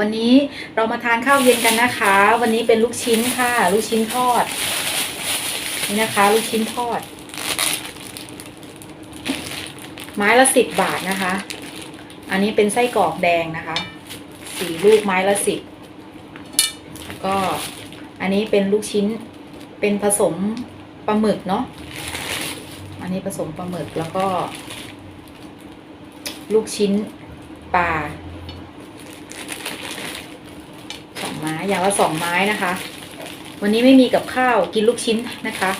วันนี้เรามาทานข้าวเย็นกันนะคะ วันนี้เป็นลูกชิ้นค่ะ ลูกชิ้นทอด นี่นะคะ ลูกชิ้นทอด ไม้ละสิบบาทนะคะ อันนี้เป็นไส้กรอกแดงนะคะสี่ลูกไม้ละสิบก็อันนี้เป็นลูกชิ้นเป็นผสมปลาหมึกเนาะอันนี้ผสมปลาหมึกแล้วก็ ลูกชิ้นปลาสอง ไม้อย่างละสองไม้นะคะ วันนี้ไม่มีกับข้าวกินลูกชิ้นนะคะ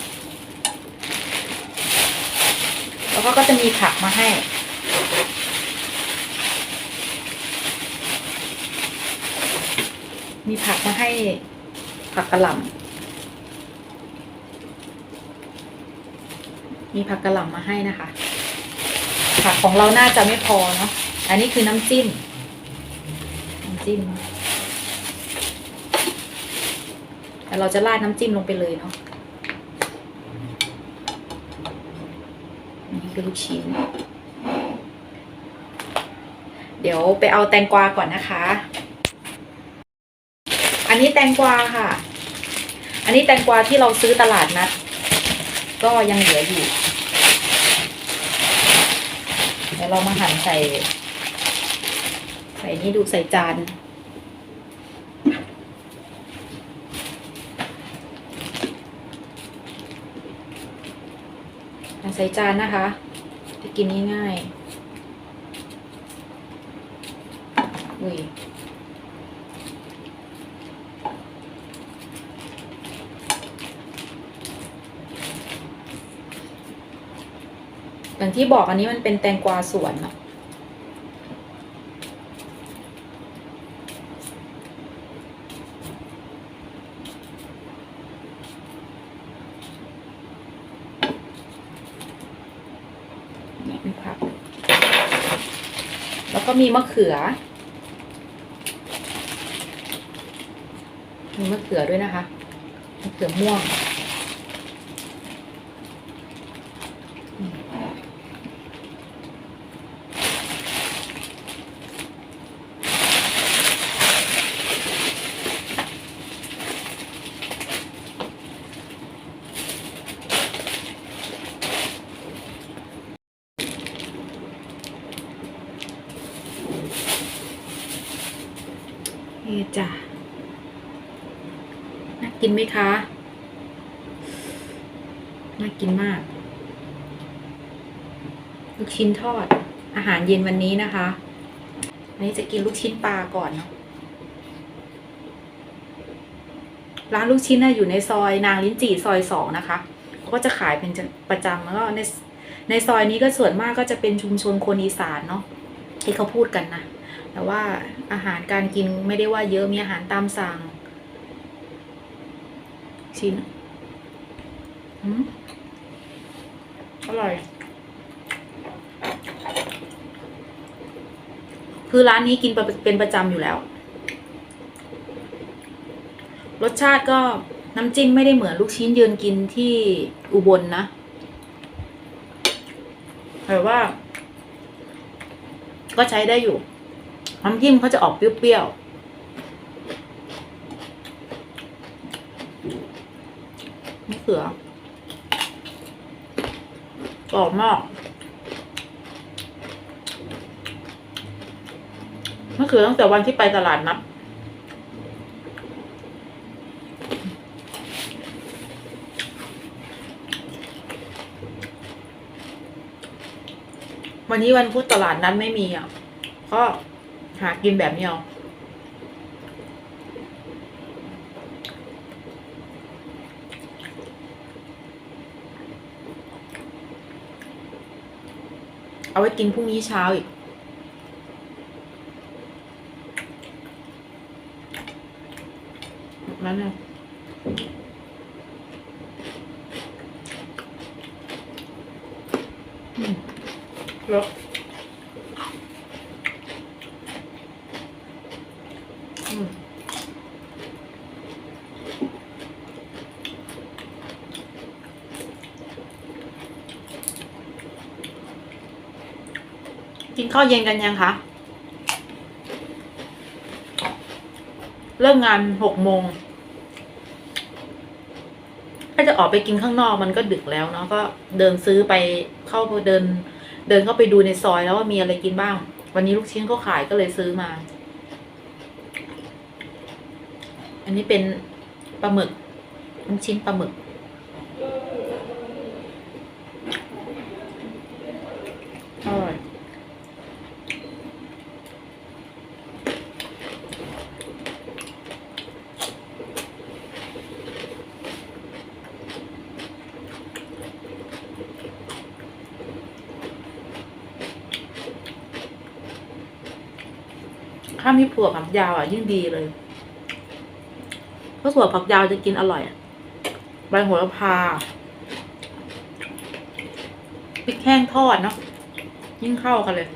แล้วก็ก็จะมีผักมาให้ มีผักมาให้ผักกระหล่ำมีผักกระหล่ำมาให้นะคะ ผักของเราน่าจะไม่พอเนาะอันนี้คือน้ำจิ้ม น้ำจิ้ม แต่เราจะราดน้ำจิ้มลงไปเลยเนาะนี่คือลูกชิ้น เดี๋ยวไปเอาแตงกวาก่อนนะคะ อันนี้แตงกวาค่ะ อันนี้แตงกวาที่เราซื้อตลาดนัดก็ยังเหลืออยู่เดี๋ยวเรามาหั่นใส่ ใส่นี่ดูใส่จาน ใส่จานนะคะ จะกินง่ายๆอุ้ยอย่างที่บอกอันนี้มันเป็นแตงกวาสวนเนาะ มีผัก แล้วก็มีมะเขือ มีมะเขือด้วยนะคะ มะเขือม่วง นี่จ้ะ น่า กินไหมคะ น่ากินมาก ลูกชิ้นทอด อาหารเย็นวันนี้นะคะอันนี้จะกินลูกชิ้นปลาก่อนเนาะร้านลูกชิ้นน่ะอยู่ในซอยนางลิ้นจี่ซอยสองนะคะเขาก็จะขายเป็นประจำแล้วก็ในในซอยนี้ก็ส่วนมากก็จะเป็นชุมชนคนอีสานเนาะที่เขาพูดกันนะแต่ว่าอาหารการกินไม่ได้ว่าเยอะมีอาหารตามสั่ง ชิ้นอืมอร่อย คือร้านนี้กินเป็นประจำอยู่แล้ว รสชาติก็น้ำจิ้มไม่ได้เหมือนลูกชิ้นยืนกินที่อุบลนนะแต่ว่า ก็ใช้ได้อยู่ น้ำจิ้มเขาจะออกเปรี้ยวๆมะ เขือกรอบมากมะเขือตั้งแต่วันที่ไปตลาดนัดวันนี้วันพุธตลาดนัดไม่มีอะ ก็หากินแบบนี้เอา เอาไว้กินพรุ่งนี้เช้าอีก นั่นนะอืมแล้ว กินข้าวเย็นกันยังคะ เลิกงานหกโมง ถ้าจะออกไปกินข้างนอกมันก็ดึกแล้วเนาะก็เดินซื้อไปเข้าไปเดิน เดินเข้าไปดูในซอยแล้วว่ามีอะไรกินบ้าง วันนี้ลูกชิ้นเขาขายก็เลยซื้อมา อันนี้เป็นปลาหมึกลูกชิ้นปลาหมึก อร่อย ข้ามีถั่วผักยาวอะยิ่งดีเลยเพราะถั่วผักยาวจะกินอร่อยอะใบโหระพาพริกแห้งทอดเนาะยิ่งเข้ากันเลย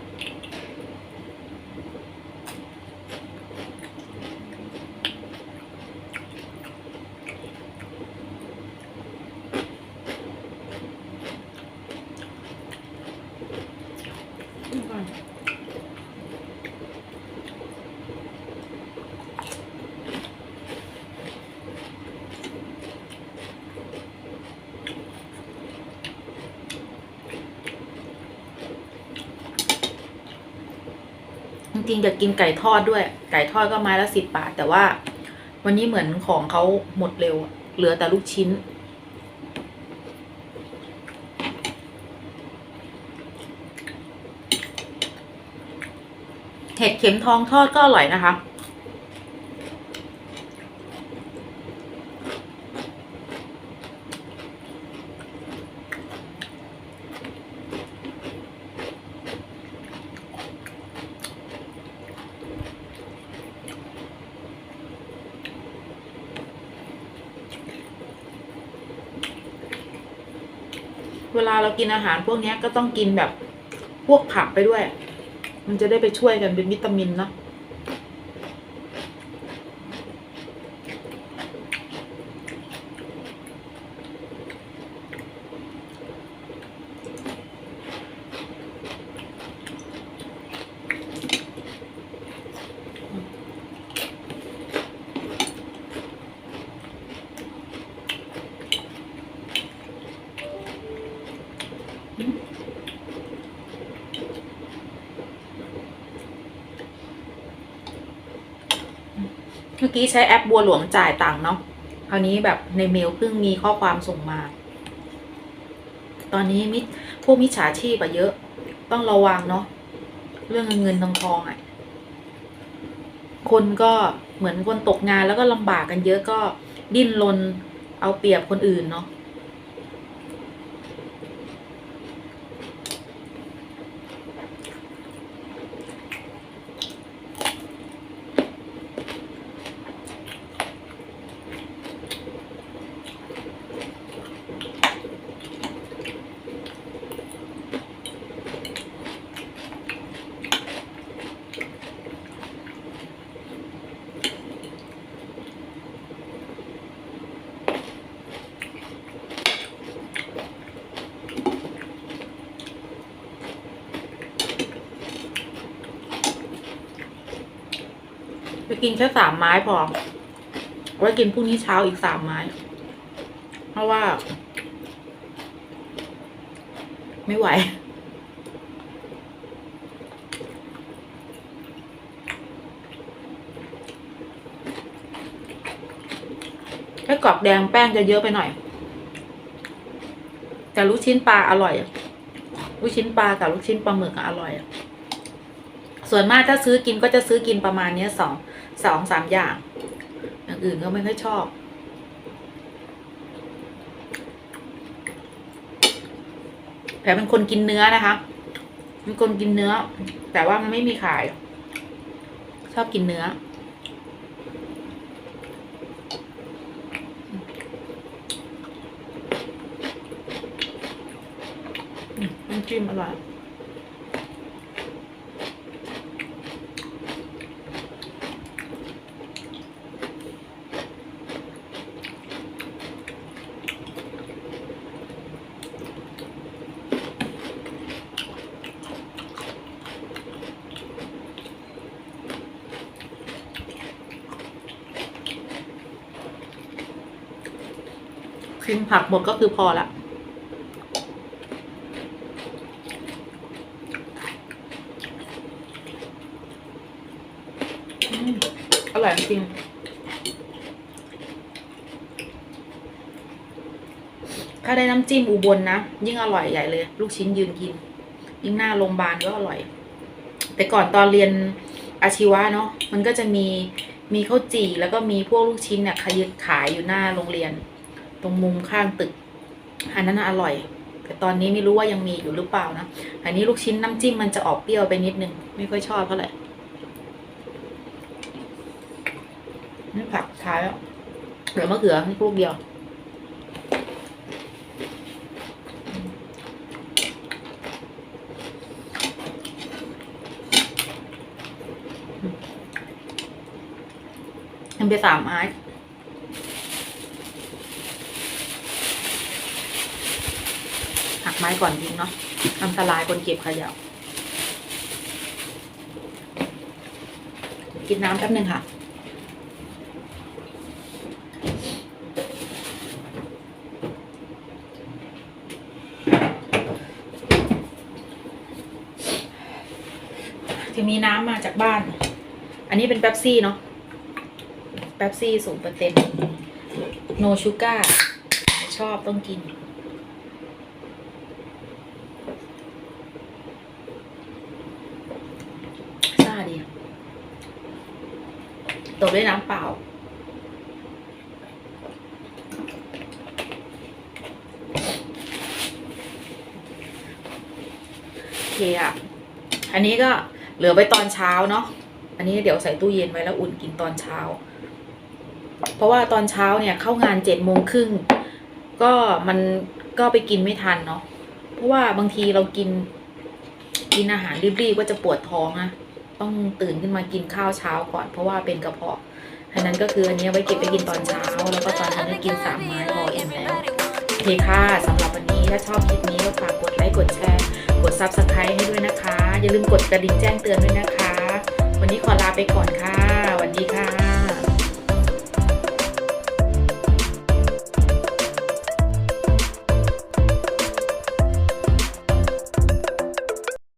จ ริงๆอยากกินไก่ทอดด้วย ไก่ทอดก็ไม้ละสิบบาท แต่ว่า วันนี้เหมือนของเขาหมดเร็ว เหลือแต่ลูกชิ้น เห็ดเข็มทองทอดก็อร่อยนะคะ เวลาเรากินอาหารพวกนี้ก็ต้องกินแบบพวกผักไปด้วย มันจะได้ไปช่วยกันเป็นวิตามินเนาะ เมื่อกี้ใช้แอปบัวหลวงจ่ายตังค์เนาะคราวนี้แบบในเมลเพิ่งมีข้อความส่งมา ตอนนี้มิจพวกมิจฉาชีพอะเยอะ ต้องระวังเนาะเรื่องเงินทองทองอะคนก็เหมือนคนตกงานแล้วก็ลำบากกันเยอะก็ดิ้นรนเอาเปรียบคนอื่นเนาะ กินแค่สามไม้พอ ไว้กินพรุ่งนี้เช้าอีกสามไม้ เพราะว่า ไม่ไหว ไอ้กรอบแดงแป้งจะเยอะไปหน่อย แต่ลูกชิ้นปลาอร่อย ลูกชิ้นปลากับลูกชิ้นปลาหมึกอะอร่อยส่วนมากถ้าซื้อกินก็จะซื้อกินประมาณนี้สอง สองสามอย่างอย่างอื่นก็ไม่ค่อยชอบ แต่เป็นคนกินเนื้อนะคะเป็นคนกินเนื้อ แต่ว่ามันไม่มีขาย ชอบกินเนื้ออืมน้ำจิ้มอร่อย กินผักหมดก็คือพอละอร่อยจริงถ้าได้น้ำจิ้มอุบลนะยิ่งอร่อยใหญ่เลย ลูกชิ้นยืนกิน ยิ่งหน้าโรงพยาบาลก็อร่อย แต่ก่อนตอนเรียนอาชีวะเนาะมันก็จะมีมีข้าวจี่แล้วก็มีพวกลูกชิ้นเนี่ยขายขายอยู่หน้าโรงเรียน ตรงมุมข้างตึก อันนั้นอร่อย แต่ตอนนี้ไม่รู้ว่ายังมีอยู่หรือเปล่านะ อันนี้ลูกชิ้นน้ำจิ้มมันจะออกเปรี้ยวไปนิดนึง ไม่ค่อยชอบเท่าไหร่นี่ผักท้ายแล้วเหลือมะเขือนี่ลูกเดียวทำไปสามไม้หัก ไม้ก่อนทิ้งเนาะอันตรายคนเก็บขยะกินน้ำแป๊บนึงค่ะจะมีน้ำมาจากบ้าน อันนี้เป็นเป๊ปซี่เนาะเป๊ปซี่สูงเปอร์เซ็นต์โนชูการ์ชอบต้องกิน ซ่าดีตบ ด้วยน้ำเปล่า โอเคอะ อันนี้ก็เหลือไว้ตอนเช้าเนาะ อันนี้เดี๋ยวใส่ตู้เย็นไว้แล้วอุ่นกินตอนเช้า เพราะว่าตอนเช้าเนี่ยเข้างานเจ็ดโมงครึ่ง ก็มันก็ไปกินไม่ทันเนาะ เพราะว่าบางทีเรากิน กินอาหารรีบๆก็จะปวดท้องนะ ต้องตื่นขึ้นมากินข้าวเช้าก่อน เพราะว่าเป็นกระเพาะอันนั้นก็คืออันนี้ไว้เก็บไปกินตอนเช้า แล้วก็ตอนนี้กินสามไม้พออิ่มแล้วโอเคค่ะสำหรับวันนี้ถ้าชอบคลิปนี้ก็ฝากกดไลค์กดแชร์ กด Subscribe ให้ด้วยนะคะ อย่าลืมกดกระดิ่งแจ้งเตือนด้วยนะคะ วันนี้ขอลาไปก่อนค่ะสวัสดีค่ะ